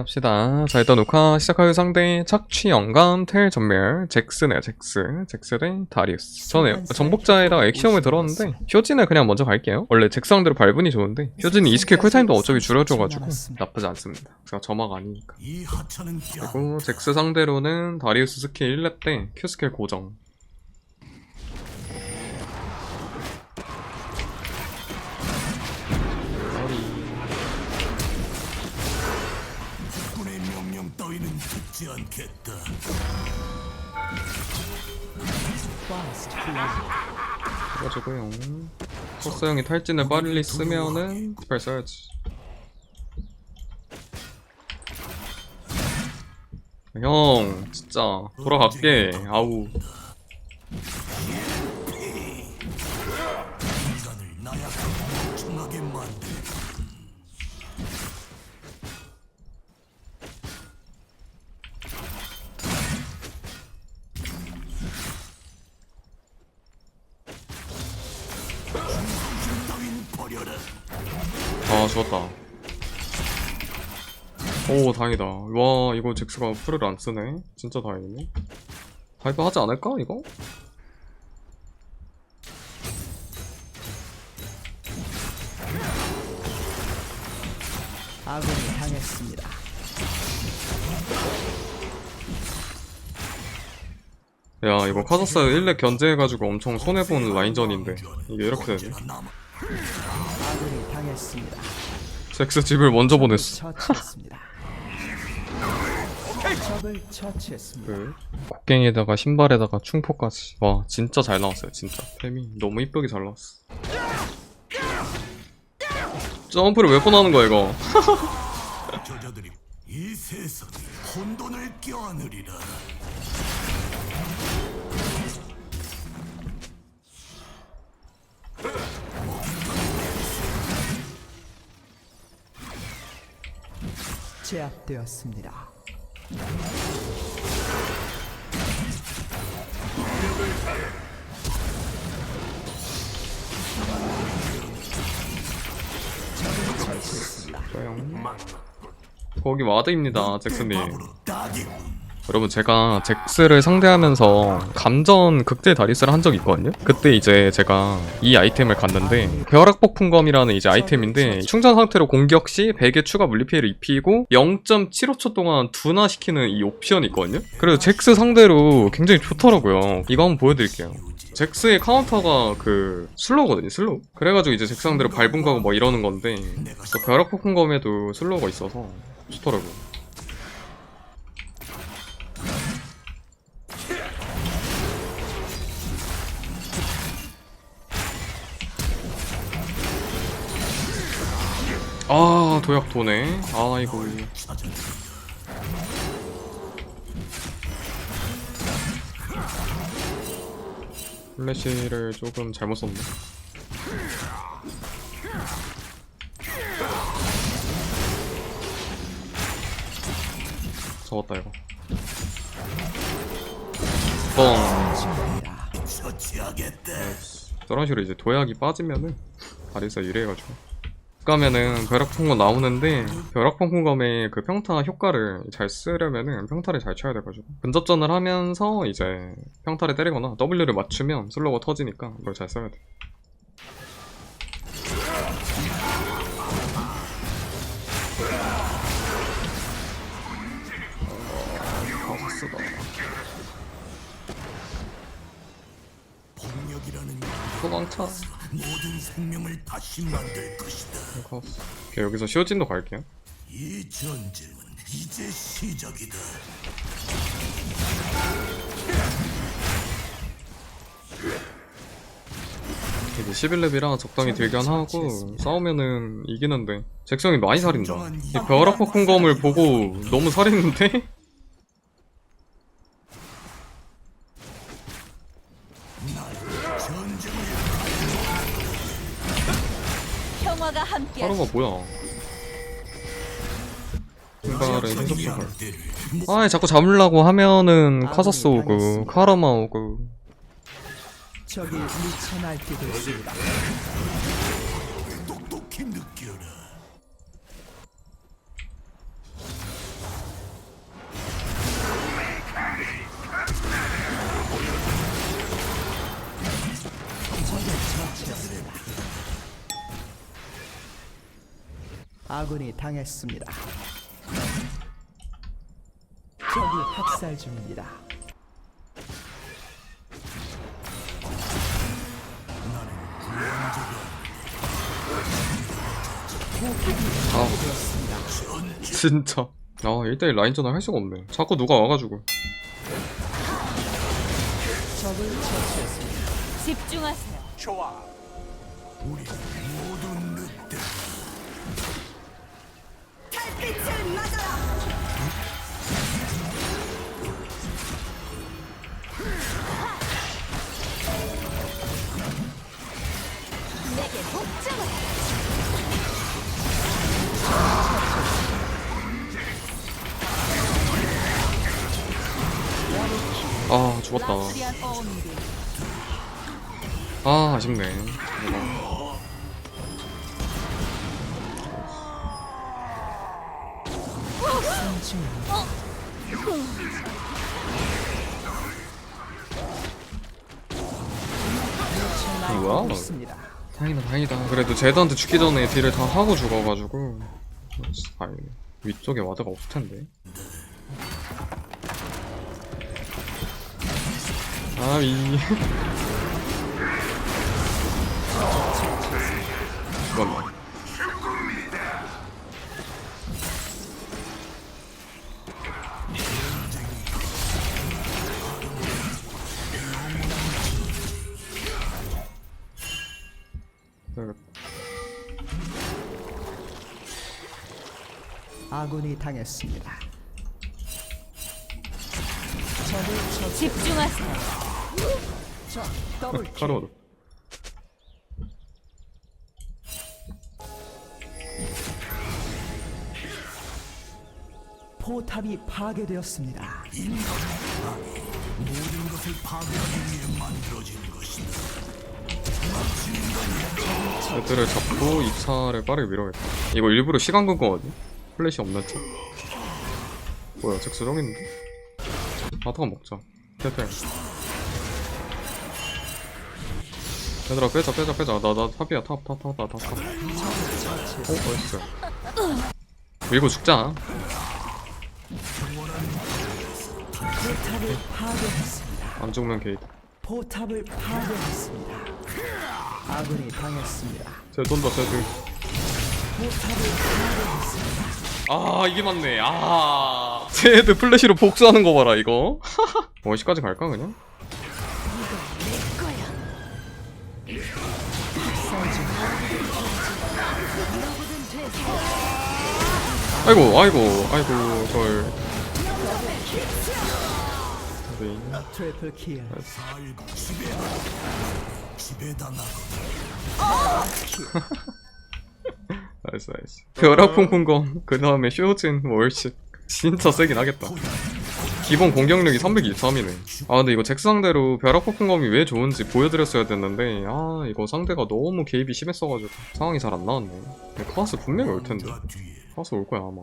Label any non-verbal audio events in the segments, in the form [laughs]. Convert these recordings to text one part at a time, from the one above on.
합시다. 자, 일단 녹화 시작하기 상대 착취 영감 텔 전멸 잭스네요, 잭스. 잭스 대 다리우스. 저는 정복자에다가 액시엄을 들었는데 효진을 그냥 먼저 갈게요. 원래 잭스 상대로 발분이 좋은데 효진이 2스킬 쿨타임도 어차피 줄여줘가지고 나쁘지 않습니다. 제가 점화가 아니니까. 그리고 잭스 상대로는 다리우스 스킬 1렙 때 Q 스킬 고정. 않겠다. 그래가지고요. 코스 형이 탈진을 빨리 쓰면은 스펠 써야지. 형, 진짜 돌아갈게. 아우. 아, 죽었다. 오, 다행이다. 와, 이거 잭스가 풀을 안 쓰네. 진짜 다행이네. 발표 하지 않을까, 이거? 아군이 당했습니다. 야, 이거 카사스 1렙 견제해가지고 엄청 손해본 라인전인데. 이게 이렇게 되네. 당했습니다. 잭스 집을 먼저 보냈어. 처치했습니다. 적을 처치했습니다. 그 곡괭이에다가 신발에다가 충포까지 와 진짜 잘 나왔어요 진짜 템이 너무 이쁘게 잘 나왔어 점프를 몇 번 하는 거야 이거 저자들이 이 세상에 혼돈을 껴안으리라. 제압되었습니다. 거기 와드입니다 딱이군. 여러분 제가 잭스를 상대하면서 감전 극대 다리스를 한 적이 있거든요? 그때 이제 제가 이 아이템을 갔는데 벼락폭풍검이라는 이제 아이템인데 충전 상태로 공격 시 100의 추가 물리 피해를 입히고 0.75초 동안 둔화시키는 이 옵션이 있거든요? 그래서 잭스 상대로 굉장히 좋더라고요. 이거 한번 보여드릴게요. 잭스의 카운터가 그 슬로우거든요 슬로우. 그래가지고 이제 잭스 상대로 밟은 가고 뭐 이러는 건데 벼락폭풍검에도 슬로우가 있어서 좋더라고요 아 도약 도네. 아이고 플래시를 조금 잘못 썼네. 잡았다 이거. 뻥. 처치하겠다. 저런 식으로 이제 도약이 빠지면은 바리사 유리해가지고 가면은 벼락풍검 나오는데 벼락풍검의 그 평타 효과를 잘 쓰려면은 평타를 잘 쳐야 돼가지고. 근접전을 하면서 이제 평타를 때리거나 W를 맞추면 슬로우가 터지니까 이걸 잘 써야 돼. 아, 쓰다. 모든 생명을 다시 만들 것이다. 오케이 여기서 시오진도 갈게요 이 전쟁은 이제 시작이다. 이제 11렙이라 적당히 딜견하고 싸우면은 이기는데 잭성이 많이 살인다 이 벼락폭풍검을 보고 너무 살인는데? 하루가 뭐야? 신발에 양대를 아 자꾸 잡으려고 하면은 카사스 오고 카라마 오고. 적이 미쳐 날뛰고 있습니다. 아군이 당했습니다. 적이 학살 중입니다. 아 진짜 아 1대1 라인전을 할 수가 없네 자꾸 누가 와가지고 적을 처치했습니다. 집중하세요. 우리 죽었다. 아 아쉽네 이거. 승진. 뭐야? 다행이다 다행이다 그래도 제드한테 죽기 전에 딜을 다 하고 죽어가지고 다행이네 위쪽에 와드가 없을 텐데 아이 죽었네 되겠다. 아군이 당했습니다. 집중하세요. 카로드 포탑이 파괴되었습니다. 모든 것을 파괴하기 위해 만들어진 것이다 제드를 잡고 2차를 빠르게 밀어야겠다 이거 일부러 시간 끈 거거든? 플래시 없는 척 뭐야 잭스 있는데? 아타가 먹자 테테 얘들아 빼자 빼자 빼자 나나 탑이야 탑탑 탑 탑 탑 어? 나이스 밀고 죽자 포탑을 파괴했습니다. 안 죽으면 게이트 포탑을 파괴했습니다. 아군이 당했습니다. 쟤 돈다 쟤들 포탑을 파괴했습니다. 아 이게 맞네 아 쟤들 플래시로 복수하는 거 봐라 이거 [laughs] 원시까지 갈까 그냥? 아이고 아이고 아이고 절 네. 나이스 나이스. 벼락풍풍검 그 다음에 쇼진 월식 진짜 세긴 하겠다. 기본 공격력이 323이네. 아 근데 이거 잭 상대로 벼락폭풍검이 왜 좋은지 보여드렸어야 됐는데 아 이거 상대가 너무 개입이 심했어가지고 상황이 잘 안 나왔네. 카스 분명히 올 텐데 카스 올 거야 아마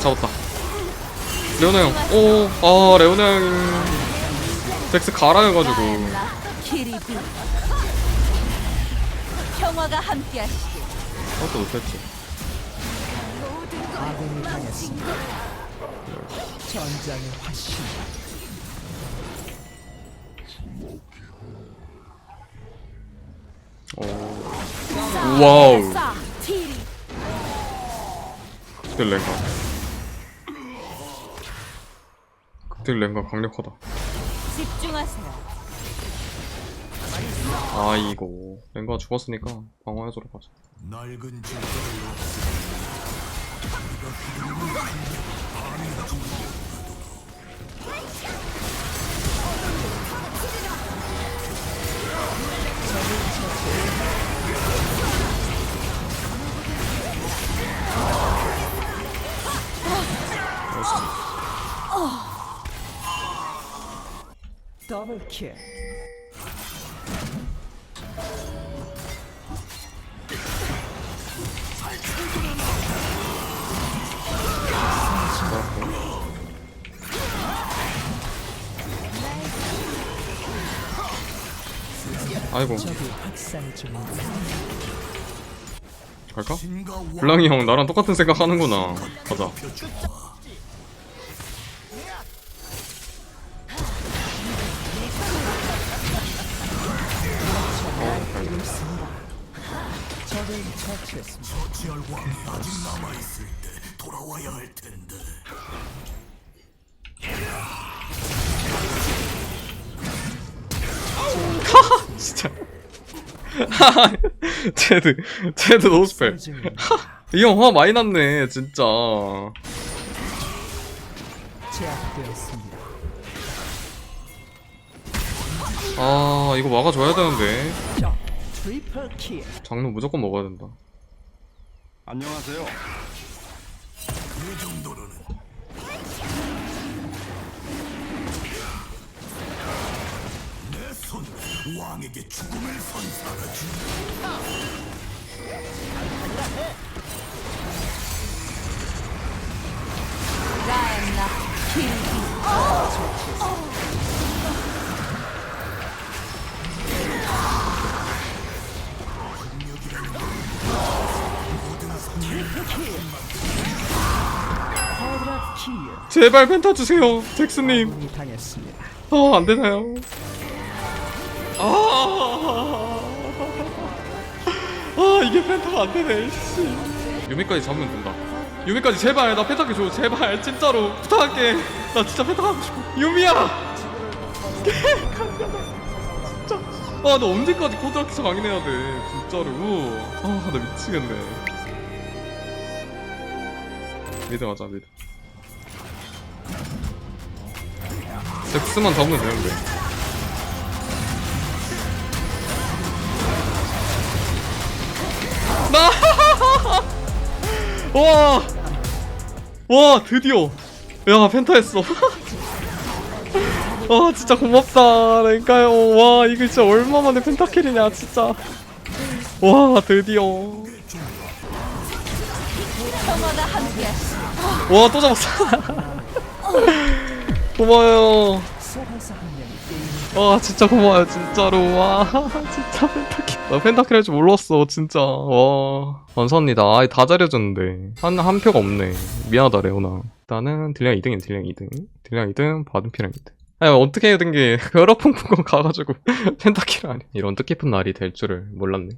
잡았다 레오나 형. 오, 아 레오나 형이 잭스 가라 해가지고. 평화가 함께하시길. 그것도 못했지. 아군이 당했습니다. 전장의 화신. 오. 와우. 극딜 랭가. 극딜 랭가 강력하다. 집중하세요. 아이고 랭가 죽었으니까 방어해주러 가자. 더블 킬. 아이고. 갈까? 블랑이 형 나랑 똑같은 생각 하는구나 가자 진짜 쟤드 쟤드 노스펠. 이 형 화 많이 났네 진짜. 아 이거 막아줘야 되는데. 장르 무조건 먹어야 된다 안녕하세요. 왕에게 죽음을 선사하지. 제발 펜타 주세요 잭스님 아군이 당했습니다. 아 안되나요 아, 아 이게 펜타가 안 되네 씨. 유미까지 잡으면 된다. 유미까지 제발 나 펜타기 줘 제발 진짜로. 부탁할게. 나 진짜 펜타 하고 싶어. 유미야! 진짜. 아 나 언제까지 코드라키스 강인해야 돼 진짜로. 아나 미치겠네. 미드 가자 미드. 잭스만 잡으면 되는데 와! 와, 드디어! 야, 펜타 했어. 아, 진짜 고맙다, 랭카요. 와, 이거 진짜 얼마만에 펜타킬이냐, 진짜. 와, 드디어. 와, 또 잡았어. 고마워요. 와 진짜 고마워요 진짜로 와 진짜 펜타킬 나 펜타킬 할 줄 몰랐어 진짜. 와 감사합니다. 아이 다 잘해줬는데. 한, 한 표가 없네. 미안하다 레오나. 일단은 딜량 2등인 딜량 2등. 딜량 2등 받은 피랑 2등. 아니 어떻게 해야 된게 벼락 풍풍건 가가지고 [laughs] 펜타킬 아니 이런 뜻깊은 날이 될 줄을 몰랐네